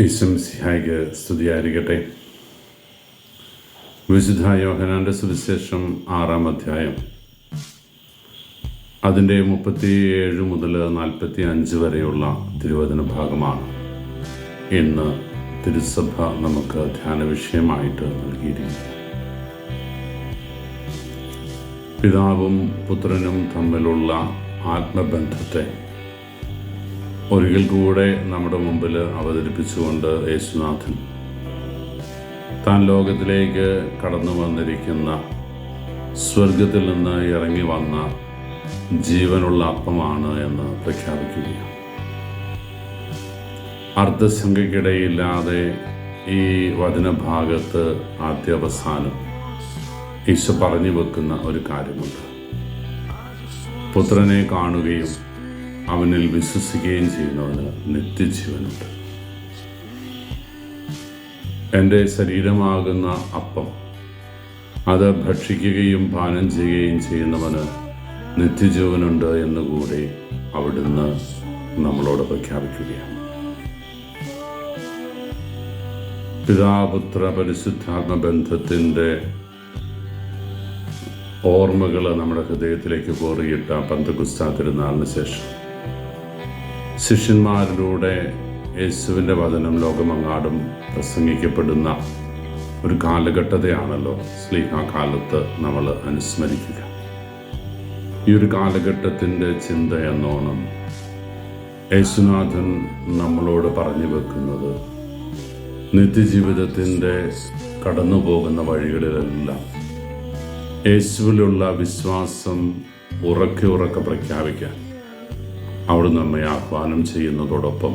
ഈശംസിഹായിക്ക് സ്തുതിയായിരിക്കട്ടെ. വിശുദ്ധ യോഹനാന്റെ സുവിശേഷം ആറാം അധ്യായം. അതിന്റെ മുപ്പത്തി ഏഴ് മുതൽ നാൽപ്പത്തി അഞ്ച് വരെയുള്ള തിരുവചന ഭാഗമാണ്. ഇന്ന് തിരുസഭ നമുക്ക് ധ്യാന വിഷയമായിട്ട് നൽകിയിരിക്കുന്നത് പിതാവും പുത്രനും തമ്മിലുള്ള ആത്മബന്ധത്തെ ഒരിക്കൽ കൂടെ നമ്മുടെ മുമ്പിൽ അവതരിപ്പിച്ചുകൊണ്ട് യേശുനാഥൻ താൻ ലോകത്തിലേക്ക് കടന്നു വന്നിരിക്കുന്ന സ്വർഗത്തിൽ നിന്ന് ഇറങ്ങി വന്ന ജീവനുള്ള അപ്പമാണ് എന്ന് പ്രഖ്യാപിക്കുകയാണ്. അർദ്ധശങ്കയ്ക്കിടയില്ലാതെ ഈ വചനഭാഗത്ത് ആദ്യാവസാനം ഈശോ പറഞ്ഞു വെക്കുന്ന ഒരു കാര്യമുണ്ട്. പുത്രനെ കാണുകയും അവനിൽ വിശ്വസിക്കുകയും ചെയ്യുന്നവന് നിത്യജീവനുണ്ട്. എന്റെ ശരീരമാകുന്ന അപ്പം അത് ഭക്ഷിക്കുകയും പാനം ചെയ്യുകയും ചെയ്യുന്നവന് നിത്യജീവനുണ്ട് എന്നുകൂടി അവിടുന്ന് നമ്മളോട് പ്രഖ്യാപിക്കുകയാണ്. പിതാപുത്ര പരിശുദ്ധാത്മ ബന്ധത്തിന്റെ ഓർമ്മകൾ നമ്മുടെ ഹൃദയത്തിലേക്ക് കോറിയിട്ട പന്തകുസ്ത തിരുനാളിന് ശേഷം ശിഷ്യന്മാരിലൂടെ യേശുവിന്റെ വചനം ലോകമെങ്ങാടും പ്രസംഗിക്കപ്പെടുന്ന ഒരു കാലഘട്ടതയാണല്ലോ സ്ലീഹ കാലത്ത് നമ്മൾ അനുസ്മരിക്കുക. ഈ ഒരു കാലഘട്ടത്തിന്റെ ചിന്ത എന്നോണം യേശുനാഥൻ നമ്മളോട് പറഞ്ഞു വെക്കുന്നത് നിത്യജീവിതത്തിന്റെ കടന്നു പോകുന്ന വഴികളിലെല്ലാം യേശുവിലുള്ള വിശ്വാസം ഉറക്കെ ഉറക്കെ പ്രഖ്യാപിക്കാൻ. അവിടെ നമ്മെ ആഹ്വാനം ചെയ്യുന്നതോടൊപ്പം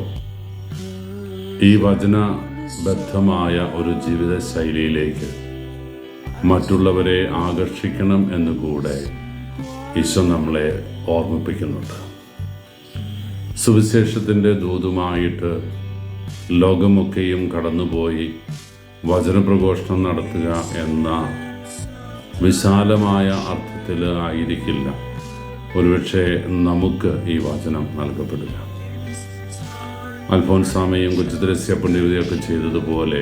ഈ വചനബദ്ധമായ ഒരു ജീവിത ശൈലിയിലേക്ക് മറ്റുള്ളവരെ ആകർഷിക്കണം എന്നുകൂടെ ഈശോ നമ്മളെ ഓർമ്മിപ്പിക്കുന്നുണ്ട്. സുവിശേഷത്തിന്റെ ദൂതുമായിട്ട് ലോകമൊക്കെയും കടന്നുപോയി വചനപ്രഘോഷണം നടത്തുക എന്ന വിശാലമായ അർത്ഥത്തിൽ ആയിരിക്കില്ല. ഒരുപക്ഷെ നമുക്ക് ഈ വചനം നൽകപ്പെടുക. അൽഫോൻസാമയും കൊച്ചുദ്രസ്യ പുണ്യവതിയൊക്കെ ചെയ്തതുപോലെ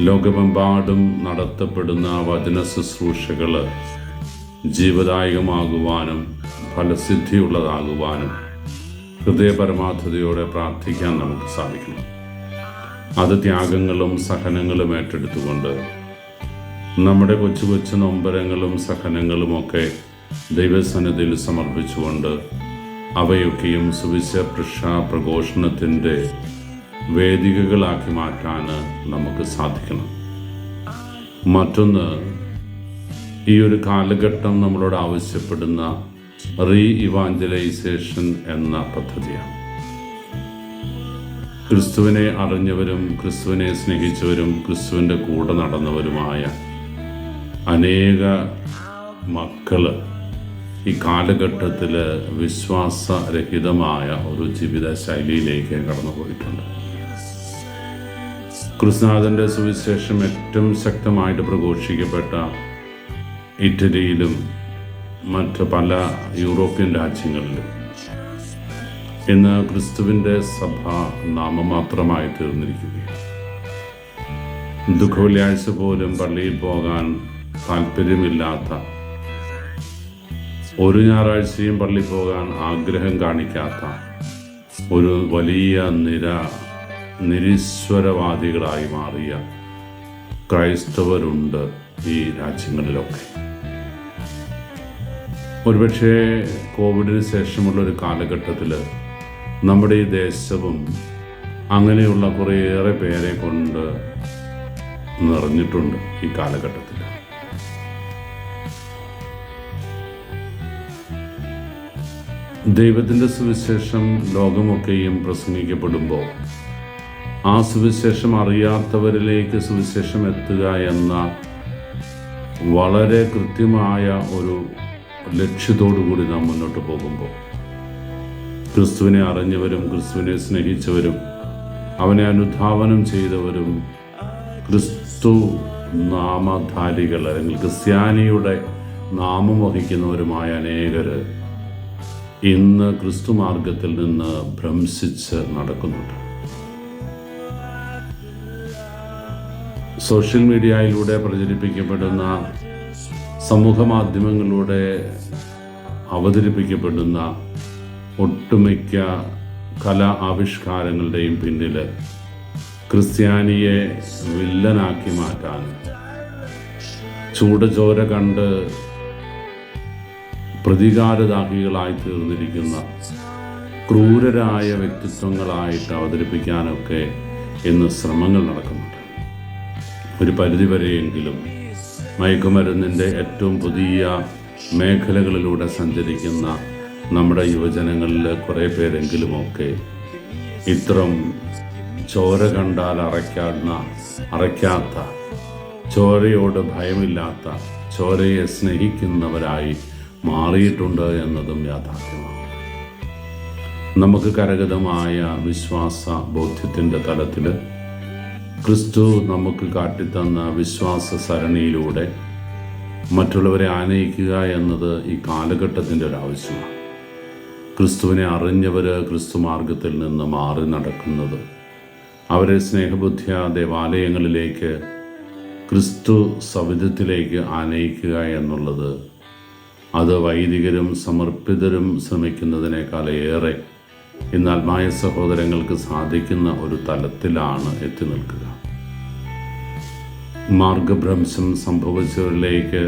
ലോകമെമ്പാടും നടത്തപ്പെടുന്ന വചന ശുശ്രൂഷകൾ ജീവദായകമാകുവാനും ഫലസിദ്ധിയുള്ളതാകുവാനും ഹൃദയപരമാർത്ഥതയോടെ പ്രാർത്ഥിക്കാൻ നമുക്ക് സാധിക്കണം. അത് ത്യാഗങ്ങളും സഹനങ്ങളും ഏറ്റെടുത്തുകൊണ്ട് നമ്മുടെ കൊച്ചു കൊച്ചു നൊമ്പരങ്ങളും സഹനങ്ങളുമൊക്കെ ദൈവസന്നിധിയിൽ സമർപ്പിച്ചുകൊണ്ട് അവയൊക്കെയും സുവിശേഷ പ്രഘോഷണത്തിന്റെ വേദികകളാക്കി മാറ്റാൻ നമുക്ക് സാധിക്കണം. മറ്റൊന്ന് ഈ ഒരു കാലഘട്ടം നമ്മളോട് ആവശ്യപ്പെടുന്ന റീ ഇവാഞ്ചലൈസേഷൻ എന്ന പദ്ധതിയാണ്. ക്രിസ്തുവിനെ അറിഞ്ഞവരും ക്രിസ്തുവിനെ സ്നേഹിച്ചവരും ക്രിസ്തുവിന്റെ കൂടെ നടന്നവരുമായ അനേക മക്കൾ ഈ കാലഘട്ടത്തിൽ വിശ്വാസരഹിതമായ ഒരു ജീവിത ശൈലിയിലേക്ക് കടന്നു പോയിട്ടുണ്ട്. കൃഷ്ണനാഥന്റെ സുവിശേഷം ഏറ്റവും ശക്തമായിട്ട് പ്രഘോഷിക്കപ്പെട്ട ഇറ്റലിയിലും മറ്റ് പല യൂറോപ്യൻ രാജ്യങ്ങളിലും. ഇന്ന് ക്രിസ്തുവിന്റെ സഭ നാമമാത്രമായി തീർന്നിരിക്കുകയാണ്. ദുഃഖവെള്ളിയാഴ്ച പോലും പള്ളിയിൽ പോകാൻ താല്പര്യമില്ലാത്ത ഒരു ഞായറാഴ്ചയും പള്ളി പോകാൻ ആഗ്രഹം കാണിക്കാത്ത ഒരു വലിയ നിര നിരീശ്വരവാദികളായി മാറിയ ക്രൈസ്തവരുണ്ട് ഈ രാജ്യങ്ങളിലൊക്കെ. ഒരുപക്ഷെ കോവിഡിന് ശേഷമുള്ള ഒരു കാലഘട്ടത്തിൽ നമ്മുടെ ഈ ദേശവും അങ്ങനെയുള്ള കുറേയേറെ പേരെ കൊണ്ട് നിറഞ്ഞിട്ടുണ്ട് ഈ കാലഘട്ടത്തിൽ ദൈവത്തിന്റെ സുവിശേഷം ലോകമൊക്കെയും പ്രസംഗിക്കപ്പെടുമ്പോൾ ആ സുവിശേഷം അറിയാത്തവരിലേക്ക് സുവിശേഷം എത്തുക എന്ന വളരെ കൃത്യമായ ഒരു ലക്ഷ്യത്തോടു കൂടി നാം മുന്നോട്ട് പോകുമ്പോൾ ക്രിസ്തുവിനെ അറിഞ്ഞവരും ക്രിസ്തുവിനെ സ്നേഹിച്ചവരും അവനെ അനുധാവനം ചെയ്തവരും ക്രിസ്തു നാമധാരികൾ അല്ലെങ്കിൽ ക്രിസ്ത്യാനിയുടെ നാമം വഹിക്കുന്നവരുമായ അനേകർ ഇന്ന് ക്രിസ്തു മാർഗത്തിൽ നിന്ന് ഭ്രംശിച്ച് നടക്കുന്നുണ്ട്. സോഷ്യൽ മീഡിയയിലൂടെ പ്രചരിപ്പിക്കപ്പെടുന്ന സമൂഹ മാധ്യമങ്ങളിലൂടെ അവതരിപ്പിക്കപ്പെടുന്ന ഒട്ടുമിക്ക കലാ ആവിഷ്കാരങ്ങളുടെയും പിന്നിൽ ക്രിസ്ത്യാനിയെ വില്ലനാക്കി മാറ്റാൻ ചൂടചോര കണ്ട് പ്രതികാരദാഹികളായി തീർന്നിരിക്കുന്ന ക്രൂരരായ വ്യക്തിത്വങ്ങളായിട്ട് അവതരിപ്പിക്കാനൊക്കെ ഇന്ന് ശ്രമങ്ങൾ നടക്കുന്നുണ്ട്. ഒരു പരിധിവരെയെങ്കിലും മയക്കുമരുന്നിന്റെ ഏറ്റവും പുതിയ മേഖലകളിലൂടെ സഞ്ചരിക്കുന്ന നമ്മുടെ യുവജനങ്ങളിൽ കുറേ പേരെങ്കിലുമൊക്കെ ഇത്തരം ചോര കണ്ടാൽ അറയ്ക്കാവുന്ന അറയ്ക്കാത്ത ചോരയോട് ഭയമില്ലാത്ത ചോരയെ സ്നേഹിക്കുന്നവരായി മാറിയിട്ടുണ്ട് എന്നതും യാഥാർത്ഥ്യമാണ്. നമുക്ക് കരഗതമായ വിശ്വാസ ബോധ്യത്തിന്റെ തലത്തിൽ ക്രിസ്തു നമുക്ക് കാട്ടിത്തന്ന വിശ്വാസ സരണിയിലൂടെ മറ്റുള്ളവരെ ആനയിക്കുക എന്നത് ഈ കാലഘട്ടത്തിന്റെ ഒരു ആവശ്യമാണ്. ക്രിസ്തുവിനെ അറിഞ്ഞവർ ക്രിസ്തു മാർഗത്തിൽ നിന്ന് മാറി നടക്കുന്നത്. അവരെ സ്നേഹബുദ്ധിയ ദേവാലയങ്ങളിലേക്ക് ക്രിസ്തു സവിധത്തിലേക്ക് ആനയിക്കുക എന്നുള്ളത് അത് വൈദികരും സമർപ്പിതരും ശ്രമിക്കുന്നതിനേക്കാൾ ഏറെ. ഇന്ന് ആത്മായ സഹോദരങ്ങൾക്ക് സാധിക്കുന്ന ഒരു തലത്തിലാണ് എത്തി നിൽക്കുക. മാർഗഭ്രംശം സംഭവിച്ചവരിലേക്ക്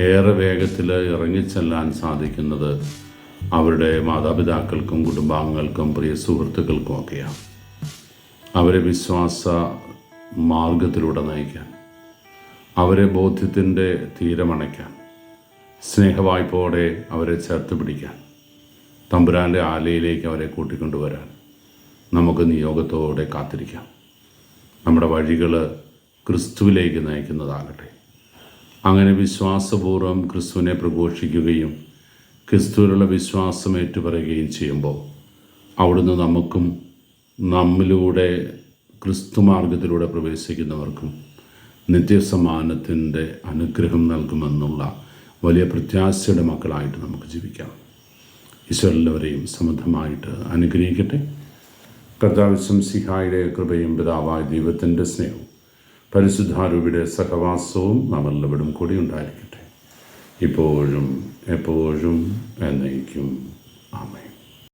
ഏറെ വേഗത്തിൽ ഇറങ്ങിച്ചെല്ലാൻ സാധിക്കുന്നത് അവരുടെ മാതാപിതാക്കൾക്കും കുടുംബാംഗങ്ങൾക്കും പ്രിയ സുഹൃത്തുക്കൾക്കും ഒക്കെയാണ്. അവരെ വിശ്വാസ മാർഗത്തിലൂടെ നയിക്കാൻ അവരെ ബോധ്യത്തിന്റെ തീരമണയ്ക്കാൻ സ്നേഹവായ്പോടെ അവരെ ചേർത്ത് പിടിക്കാൻ. തമ്പുരാന്റെ ആലയിലേക്ക് അവരെ കൂട്ടിക്കൊണ്ടുവരാൻ നമുക്ക് നിയോഗത്തോടെ കാത്തിരിക്കാം. നമ്മുടെ വഴികൾ ക്രിസ്തുവിലേക്ക് നയിക്കുന്നതാകട്ടെ. അങ്ങനെ വിശ്വാസപൂർവം ക്രിസ്തുവിനെ പ്രഘോഷിക്കുകയും ക്രിസ്തുവിലുള്ള വിശ്വാസം ഏറ്റുപറയുകയും ചെയ്യുമ്പോൾ അവിടുന്ന് നമുക്കും നമ്മിലൂടെ ക്രിസ്തു മാർഗത്തിലൂടെ പ്രവേശിക്കുന്നവർക്കും നിത്യസമാനത്തിന്റെ അനുഗ്രഹം നൽകുമെന്നുള്ള വലിയ പ്രത്യാശയുടെ മക്കളായിട്ട് നമുക്ക് ജീവിക്കാം. ഈശോ സമൃദ്ധമായിട്ട് അനുഗ്രഹിക്കട്ടെ. കർത്താവ് സിഹായുടെ കൃപയും പിതാവായ ദൈവത്തിന്റെ സ്നേഹവും പരിശുദ്ധാരൂപിയുടെ സഹവാസവും നമ്മളെല്ലാവരും കൂടി ഉണ്ടായിരിക്കട്ടെ. ഇപ്പോഴും എപ്പോഴും എന്നേക്കും. ആമേ